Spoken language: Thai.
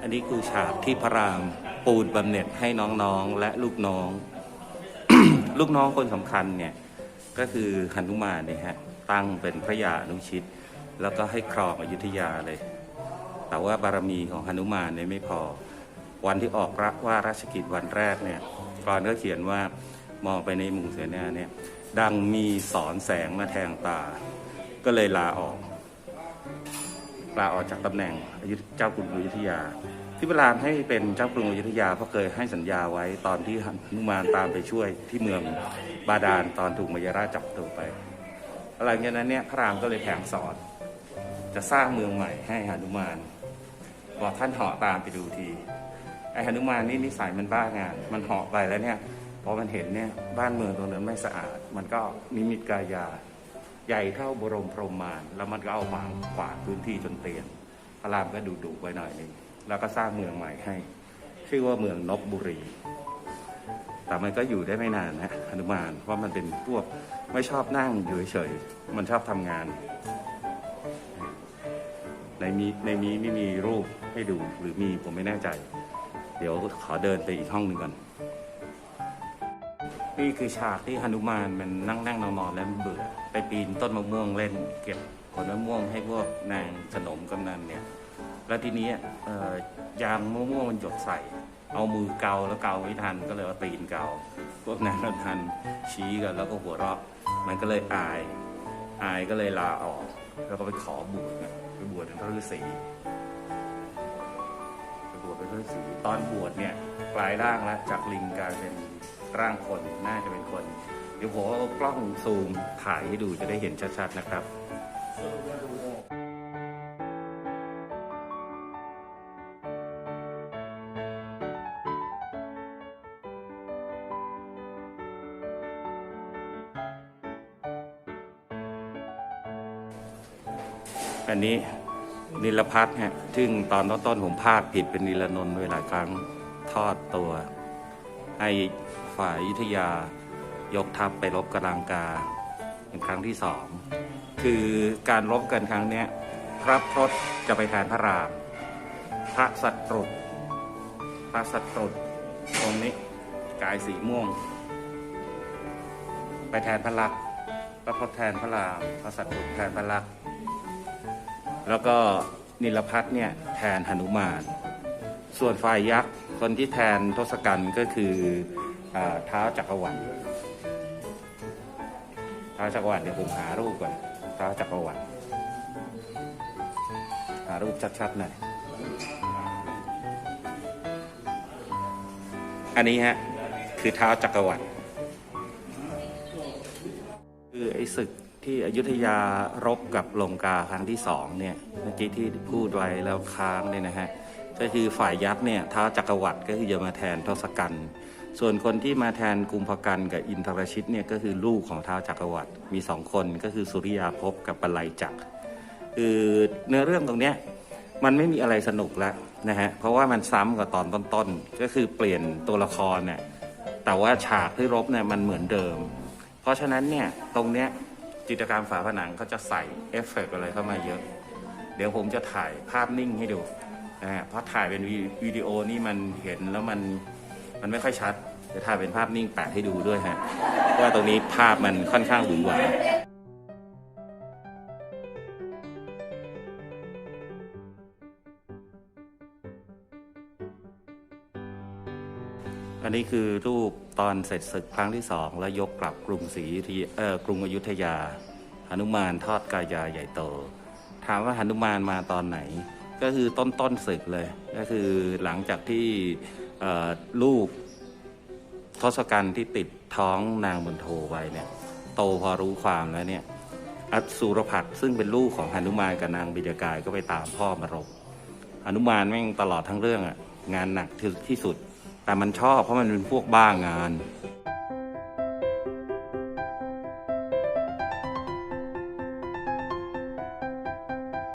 อันนี้คือฉากที่พระรามปูนบำเหน็จให้น้องๆและลูกน้อง ลูกน้องคนสำคัญเนี่ยก็คือหนุมานเนี่ยฮะตั้งเป็นพระยาอนุชิต แล้วก็ให้ครองอยุธยาเลย แต่ว่าบารมีของหนุมานเนี่ยไม่พอ วันที่ออกรักว่าราชกิจวันแรกเนี่ยก่อนก็เขียนว่ามองไปในหมู่เสนาเนี่ยดังมีสอนแสงมาแทงตา ก็เลยลาออก ลาออกจากตำแหน่งเจ้ากรุงอยุธยา ที่พระรามให้เป็นเจ้ากรุงอยุธยาเพราะเคยให้สัญญาไว้ตอนที่หนุมานตามไปช่วยที่เมืองบาดาลตอนถูกมายาราชจับตัวไปหลังจากนั้นเนี่ยพระรามก็เลยแผงสอน จะสร้างเมืองใหม่ให้หนุมานบอกท่านเหาะตามไปดูทีไอ้หนุมานนี่นิสัยมันบ้างาน มันเหาะไปแล้วเนี่ยพอมันเห็นเนี่ยบ้านเมืองตรงนั้นไม่สะอาด มันก็นิมิตกายา ใหญ่เท่าบรมพรหมมารแล้วมันก็เอาขวางขวางพื้นที่จนเตียนพระรามก็ดูดุไว้หน่อยนึงแล้วก็สร้างเมืองใหม่ให้ ชื่อว่าเมืองนบบุรี แต่มันก็อยู่ได้ไม่นานนะหนุมานเพราะมันเป็นพวกไม่ชอบนั่งอยู่เฉยมันชอบทำงาน ในมีในนี้ไม่มีรูปให้ดูหรือมีผมไม่แน่ใจ เดี๋ยวขอเดินไปอีกห้องหนึ่งก่อน นี่คือฉากที่หนุมานมันนั่งนั่งนอนนอนแล้วมันเบื่อ ไปปีนต้นมะม่วงเล่น เก็บผลมะม่วงให้พวกนางขนมกำนันเนี่ย แล้วทีนี้ยางมะม่วงมันหยดใส่ เอามือเกาแล้วเกาไม่ทันก็เลยเอาตีนเกา พวกนางทันชี้กันแล้วก็หัวเราะมันก็เลยอาย อายก็เลยลาออก แล้วก็ไปขอบวชไปบวชเป็นพระฤาษี วชเป็นฤาษีตอนบวชเนี่ยกลายร่างแล้วจากลิงกลายเป็นร่างคนน่าจะเป็นคน เดี๋ยวผมเอากล้องซูมถ่ายให้ดูจะได้เห็นชัดๆนะครับ อันนี้ นิลพัฒน์ฮะซึ่งตอนต้นๆผมพากผิดเป็นนิลนนท์ไว้หลายครั้งทอดตัว ให้ฝ่ายยุทธยายกทัพไปรบกลังกา เป็นครั้งที่สอง คือการรบกันครั้งเนี้ยพระพรตจะไปแทนพระราม พระสัตรุพระสัตรุษองค์นี้กายสีม่วง ไปแทนพระลักษมณ์พระพรตแทนพระราม พระสัตรุแทนพระลักษมณ์ แล้วก็นิลพัฒน์เนี่ยแทนหนุมาน ส่วนฝ่ายยักษ์คนที่แทนทศกัณฐ์ก็คืออเท้าจักรวรรดิเท้าจักรวรรดิเดี๋ยวผมหารูปก่อนเท้าจักรวรรดิหารูปชัดๆหน่อยอันนี้ฮะคือเท้าจักรวรรดิคือไอ้ศึก ที่อยุธยารบกับลงกาครั้งที่สองเนี่ยเมื่อกี้ที่พูดไว้แล้วค้างเนี่ยนะฮะก็คือฝ่ายยักษ์เนี่ยท้าจักรวรรดิก็คือจะมาแทนทศกัณฐ์ส่วนคนที่มาแทนกุมภกันกับอินทรชิตเนี่ยก็คือลูกของท้าวจักรวรรดิมีสองคนก็คือสุริยาภพกับปลัยจักรคือเนื้อเรื่องตรงเนี้ยมันไม่มีอะไรสนุกแล้วนะฮะเพราะว่ามันซ้ำกับตอนต้นๆก็คือเปลี่ยนตัวละครเนี่ยแต่ว่าฉากที่รบเนี่ยมันเหมือนเดิม เพราะฉะนั้นเนี่ยตรงเนี้ย จิตรกรรมฝาผนังเขาจะใส่เอฟเฟกต์อะไรเข้ามาเยอะ เดี๋ยวผมจะถ่ายภาพนิ่งให้ดูนะฮะเพราะถ่ายเป็นวิดีโอนี่มันเห็นแล้วมันมันไม่ค่อยชัดเดี๋ยวถ่ายเป็นภาพนิ่งแปะให้ดูด้วยฮะเพราะว่าตรงนี้ภาพมันค่อนข้างหวือหวา อันนี้คือรูปตอนเสร็จศึกครั้งที่สองแล้วยกกลับกรุงศรีเอ่อกรุงอยุธยาหนุมานทอดกายาใหญ่โต ถามว่าหนุมานมาตอนไหน ก็คือต้นต้นศึกเลย ก็คือหลังจากที่ลูกทศกัณฐ์ที่ติดท้องนางบนโทไว้เนี่ย โตพอรู้ความแล้วเนี่ยอสุรพักษ์ซึ่งเป็นลูกของหนุมานกับนางบิดากายก็ไปตามพ่อมารบอนุมานแม่งตลอดทั้งเรื่องอะงานหนักที่สุด แต่มันชอบเพราะมันเป็นพวกบ้างาน